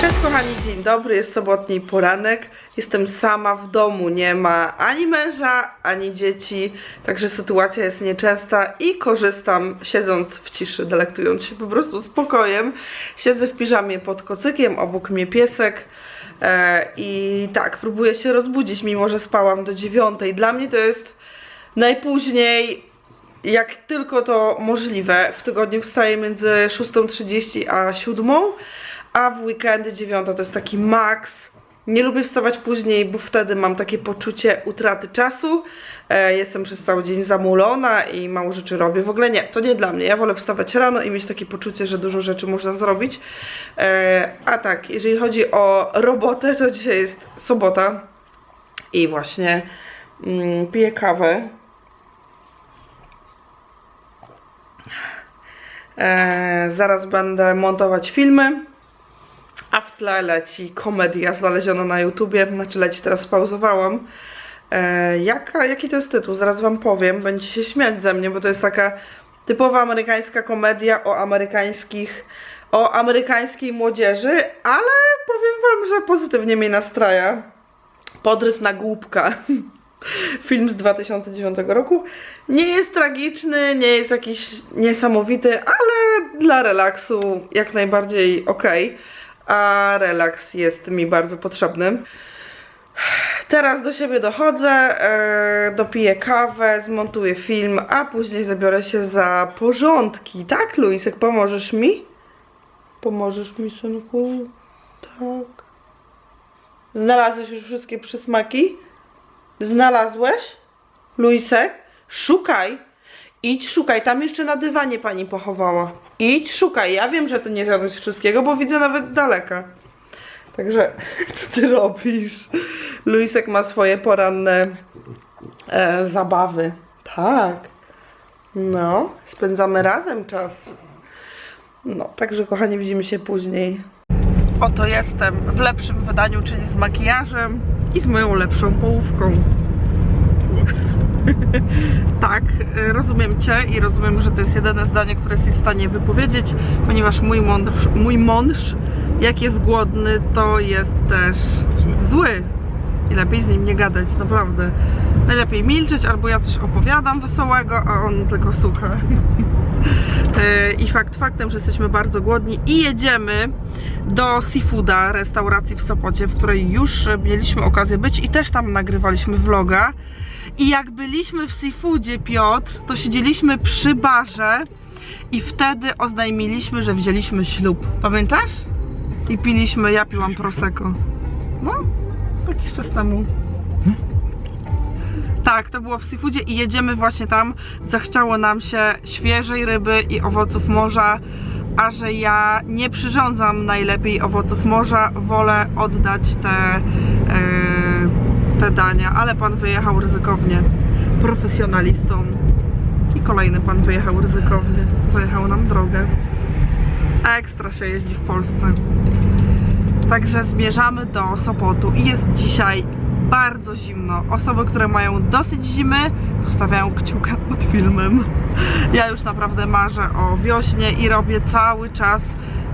Cześć kochani, dzień dobry, jest sobotni poranek. Jestem sama w domu, nie ma ani męża, ani dzieci, także sytuacja jest nieczęsta i korzystam siedząc w ciszy, delektując się po prostu spokojem. Siedzę w piżamie pod kocykiem, obok mnie piesek e, i tak, próbuję się rozbudzić, mimo że spałam do dziewiątej. Dla mnie to jest najpóźniej jak tylko to możliwe, w tygodniu wstaję między 6.30 a 7, a w weekendy 9 to jest taki maks. Nie lubię wstawać później, bo wtedy mam takie poczucie utraty czasu. E, jestem przez cały dzień zamulona i mało rzeczy robię. W ogóle nie, to nie dla mnie. Ja wolę wstawać rano i mieć takie poczucie, że dużo rzeczy można zrobić. E, a tak, jeżeli chodzi o robotę, to dzisiaj jest sobota i właśnie mm, piję kawę. Zaraz będę montować filmy, a w tle leci komedia znaleziona na YouTubie, znaczy leci, teraz pauzowałam. E, jaka, jaki to jest tytuł? Zaraz wam powiem, będziecie się śmiać ze mnie, bo to jest taka typowa amerykańska komedia o amerykańskich, o amerykańskiej młodzieży, ale powiem wam, że pozytywnie mnie nastraja. Podryw na głupka. Film z 2009 roku. Nie jest tragiczny, nie jest jakiś niesamowity, ale dla relaksu jak najbardziej ok. A relaks jest mi bardzo potrzebny. Teraz do siebie dochodzę, e, dopiję kawę, zmontuję film, a później zabiorę się za porządki. Tak, Luisek, pomożesz mi? Pomożesz mi, synku? Tak. Znalazłeś już wszystkie przysmaki? Znalazłeś? Luisek? Szukaj. Idź, szukaj. Tam jeszcze na dywanie pani pochowała. Idź, szukaj. Ja wiem, że ty nie zjadłeś wszystkiego, bo widzę nawet z daleka. Także, co ty robisz? Luisek ma swoje poranne e, zabawy. Tak. No, spędzamy razem czas. No, także kochani, widzimy się później. Oto jestem w lepszym wydaniu, czyli z makijażem i z moją lepszą połówką. tak, rozumiem Cię i rozumiem, że to jest jedyne zdanie, które jesteś w stanie wypowiedzieć, ponieważ mój mąż, mój mąż jak jest głodny, to jest też zły. I lepiej z nim nie gadać, naprawdę. Najlepiej milczeć, albo ja coś opowiadam wesołego, a on tylko słucha. E, I fakt faktem, że jesteśmy bardzo głodni i jedziemy do Seafooda, restauracji w Sopocie, w której już mieliśmy okazję być i też tam nagrywaliśmy vloga. I jak byliśmy w Seafoodzie, Piotr, to siedzieliśmy przy barze i wtedy oznajmiliśmy, że wzięliśmy ślub. Pamiętasz? I piliśmy, ja piłam Prosecco. No, jakiś czas temu. Tak, to było w Seafoodzie i jedziemy właśnie tam. Zachciało nam się świeżej ryby i owoców morza, a że ja nie przyrządzam najlepiej owoców morza, wolę oddać te, e, te dania, ale pan wyjechał ryzykownie profesjonalistą i kolejny pan wyjechał ryzykownie, zajechał nam drogę. Ekstra się jeździ w Polsce. Także zmierzamy do Sopotu i jest dzisiaj bardzo zimno. Osoby, które mają dosyć zimy, zostawiają kciuka pod filmem. Ja już naprawdę marzę o wiośnie i robię cały czas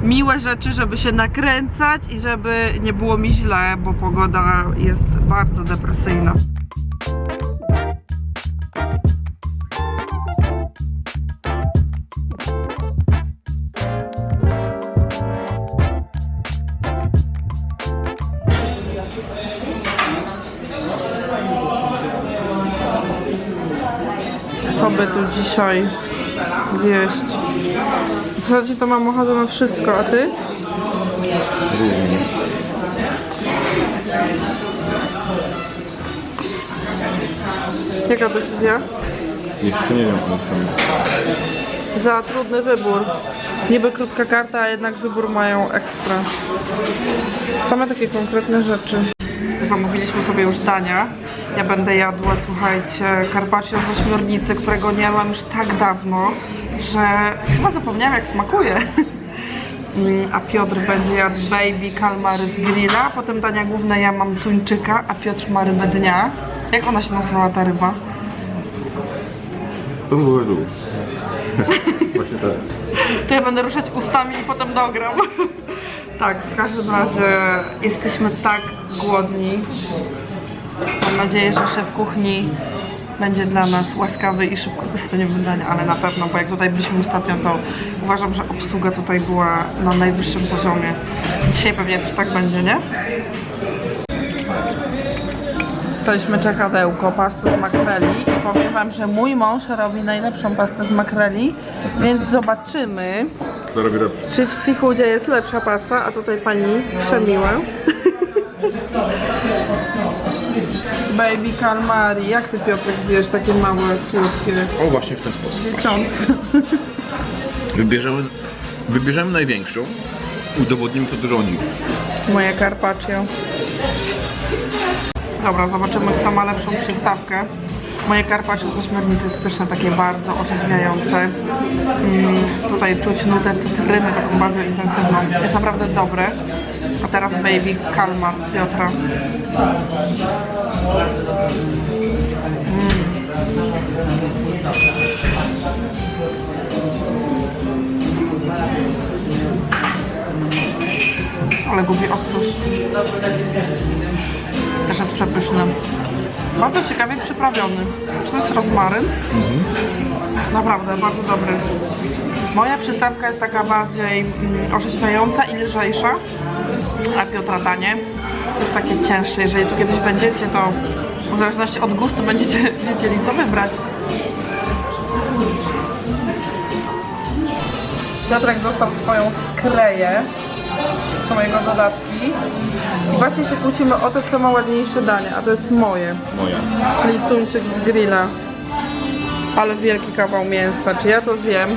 miłe rzeczy, żeby się nakręcać i żeby nie było mi źle, bo pogoda jest bardzo depresyjna. Dzisiaj zjeść? W zasadzie to mam ochotę na wszystko, a ty? Jaka decyzja? Jeszcze nie wiem, co. Za trudny wybór. Niby krótka karta, a jednak wybór mają ekstra. Same takie konkretne rzeczy. Zamówiliśmy sobie już dania. Ja będę jadła, słuchajcie, carpaccio z ośmiornicy, którego nie mam już tak dawno, że chyba zapomniałam jak smakuje. Mm, A Piotr będzie jadł baby kalmary z grilla, potem dania główne ja mam tuńczyka, a Piotr ma rybę dnia. Jak ona się nazywała ta ryba? To było. Właśnie tak. To ja będę ruszać ustami i potem dogram. Tak, w każdym razie jesteśmy tak głodni. Mam nadzieję, że szef kuchni będzie dla nas łaskawy i szybko dostaniemy dania, ale na pewno, bo jak tutaj byliśmy ostatnio, to uważam, że obsługa tutaj była na najwyższym poziomie. Dzisiaj pewnie też tak będzie, nie? Staliśmy czekadełko, pastę z makreli i powiem wam, że mój mąż robi najlepszą pastę z makreli, więc zobaczymy, Kto robi czy w seafoodzie jest lepsza pasta, a tutaj pani przemiła. Baby calamari, jak ty Piotrek zjesz takie małe, słodkie O, właśnie w ten sposób. dzieciątka? Wybierzemy, wybierzemy największą, udowodnimy kto tu rządzi. Moje carpaccio. Dobra, zobaczymy kto ma lepszą przystawkę. Moje carpaccio ze śmiernicy jest pyszne, takie bardzo orzeźwiające. Mm, tutaj czuć nutę cytryny, taką bardzo intensywną. Jest naprawdę dobre. A teraz baby kalma Piotra. ale gubi ostrość. Też jest przepyszny. Bardzo ciekawie przyprawiony. Czy to jest rozmaryn? Naprawdę, bardzo dobry. Moja przystawka jest taka bardziej mm, orzeźwiająca i lżejsza, a Piotra danie jest takie cięższe. Jeżeli tu kiedyś będziecie, to w zależności od gustu będziecie wiedzieli, co wybrać. Piotrek dostał swoją skleję, są jego dodatki. I właśnie się kłócimy o to, kto ma ładniejsze danie, a to jest moje. Moja. Czyli tuńczyk z grilla. Ale wielki kawał mięsa. Czy ja to zjem?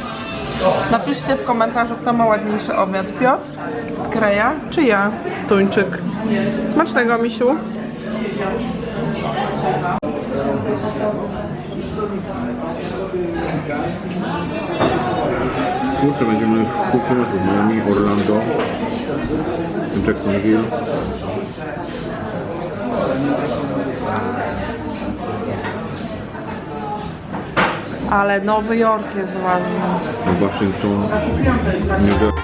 Napiszcie w komentarzu, kto ma ładniejszy obiad. Piotr, skreja, czy ja, tuńczyk. Smacznego, misiu. Jutro będziemy w metrów. Miami, Orlando, Jacksonville. Ale Nowy Jork jest ładny. Waszyngton, New York.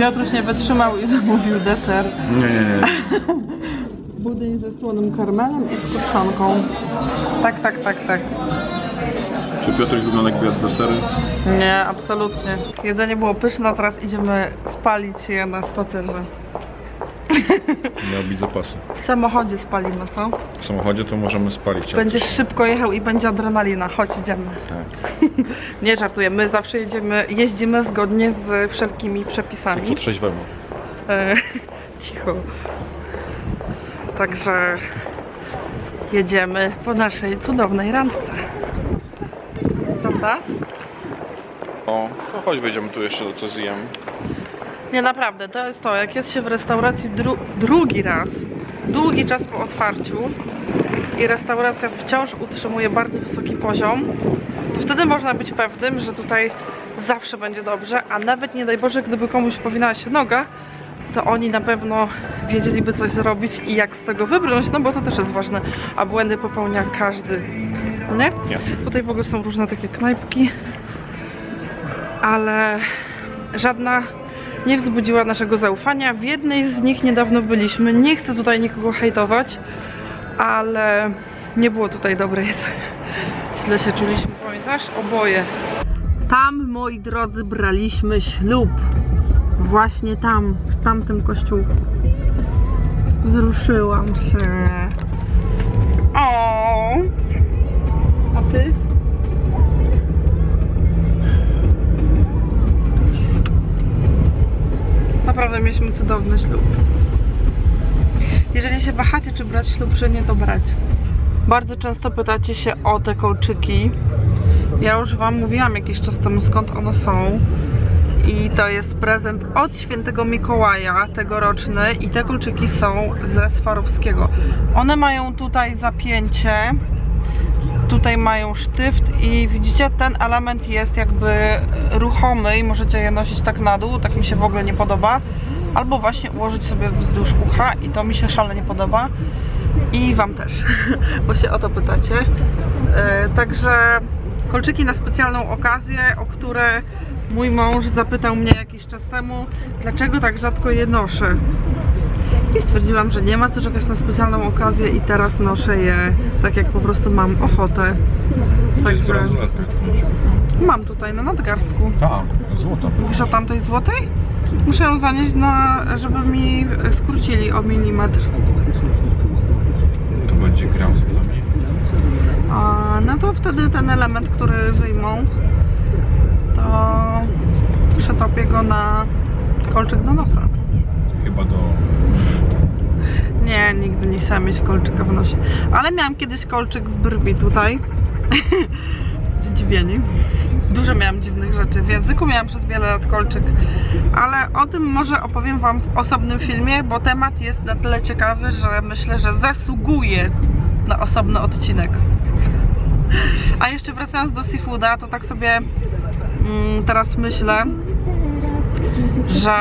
Piotruś nie wytrzymał i zamówił deser. Nie, nie, nie. Budyń ze słonym karmelem i z kruszonką. Tak, tak, tak, tak. Czy Piotr wygląda jak gwiazd desery? Nie, absolutnie. Jedzenie było pyszne, a teraz idziemy spalić je na spacerze. Miał być zapasy. W samochodzie spalimy, co? W samochodzie to możemy spalić. Będziesz szybko jechał i będzie adrenalina. Chodź, idziemy. Tak. Nie żartuję, my zawsze jedziemy, jeździmy zgodnie z wszelkimi przepisami. Trzeźwemu. E, cicho. Także jedziemy po naszej cudownej randce. Prawda? O, no chodź wejdziemy tu jeszcze do to zjem. Nie, naprawdę, to jest to, jak jest się w restauracji dru drugi raz, długi czas po otwarciu i restauracja wciąż utrzymuje bardzo wysoki poziom, to wtedy można być pewnym, że tutaj zawsze będzie dobrze, a nawet nie daj Boże, gdyby komuś powinęła się noga, to oni na pewno wiedzieliby coś zrobić i jak z tego wybrnąć, no bo to też jest ważne, a błędy popełnia każdy, nie? Nie. Tutaj w ogóle są różne takie knajpki, ale żadna nie wzbudziła naszego zaufania. W jednej z nich niedawno byliśmy. Nie chcę tutaj nikogo hejtować, ale nie było tutaj dobre jedzenie. Źle się czuliśmy, pamiętasz? Oboje. Tam, moi drodzy, braliśmy ślub. Właśnie tam, w tamtym kościółku. Wzruszyłam się. O. A ty? Naprawdę mieliśmy cudowny ślub. Jeżeli się wahacie, czy brać ślub, czy nie, to brać. Bardzo często pytacie się o te kolczyki. Ja już Wam mówiłam jakiś czas temu, skąd one są. I to jest prezent od świętego Mikołaja, tegoroczny. I te kolczyki są ze Swarowskiego. One mają tutaj zapięcie tutaj mają sztyft i widzicie, ten element jest jakby ruchomy i możecie je nosić tak na dół, tak mi się w ogóle nie podoba. Albo właśnie ułożyć sobie wzdłuż ucha i to mi się szalenie podoba. I Wam też, bo się o to pytacie. E, Także kolczyki na specjalną okazję, o które mój mąż zapytał mnie jakiś czas temu, dlaczego tak rzadko je noszę. I stwierdziłam, że nie ma co czekać na specjalną okazję i teraz noszę je tak jak po prostu mam ochotę. Także mam tutaj na nadgarstku. Tak, złota. Mówisz o tamtej złotej? Muszę ją zanieść na, żeby mi skrócili o milimetr. To będzie gram z nami. A, no to wtedy ten element, który wyjmą, to przetopię go na kolczyk do nosa. Chyba do... Nie, nigdy nie chciałam mieć kolczyka w nosie. Ale miałam kiedyś kolczyk w brwi tutaj. Zdziwieni. Dużo miałam dziwnych rzeczy. W języku miałam przez wiele lat kolczyk. Ale o tym może opowiem Wam w osobnym filmie, bo temat jest na tyle ciekawy, że myślę, że zasługuje na osobny odcinek. A jeszcze wracając do seafooda, to tak sobie mm, teraz myślę, że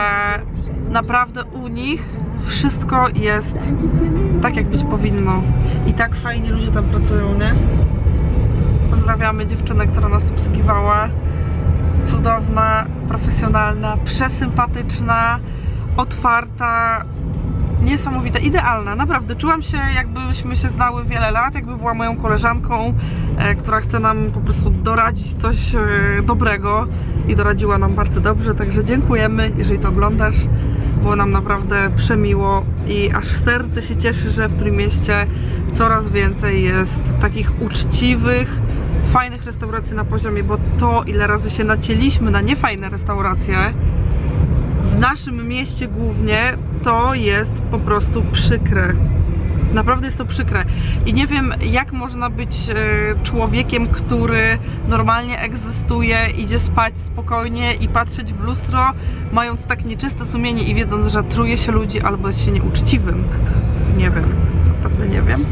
naprawdę u nich wszystko jest tak, jak być powinno. I tak fajnie ludzie tam pracują, nie? Pozdrawiamy dziewczynę, która nas obsługiwała. Cudowna, profesjonalna, przesympatyczna, otwarta, niesamowita, idealna. Naprawdę, czułam się jakbyśmy się znały wiele lat, jakby była moją koleżanką, e, która chce nam po prostu doradzić coś e, dobrego i doradziła nam bardzo dobrze, także dziękujemy, jeżeli to oglądasz. Było nam naprawdę przemiło i aż serce się cieszy, że w Trójmieście coraz więcej jest takich uczciwych, fajnych restauracji na poziomie, bo to ile razy się nacięliśmy na niefajne restauracje, w naszym mieście głównie to jest po prostu przykre. Naprawdę jest to przykre. I nie wiem, jak można być e, człowiekiem, który normalnie egzystuje, idzie spać spokojnie i patrzeć w lustro, mając tak nieczyste sumienie i wiedząc, że truje się ludzi albo jest się nieuczciwym. Nie wiem. Naprawdę nie wiem.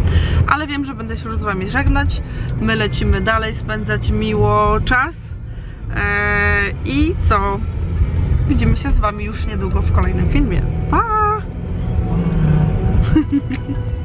Ale wiem, że będę się już z Wami żegnać. My lecimy dalej, spędzać miło czas. E, I co? Widzimy się z Wami już niedługo w kolejnym filmie. Pa!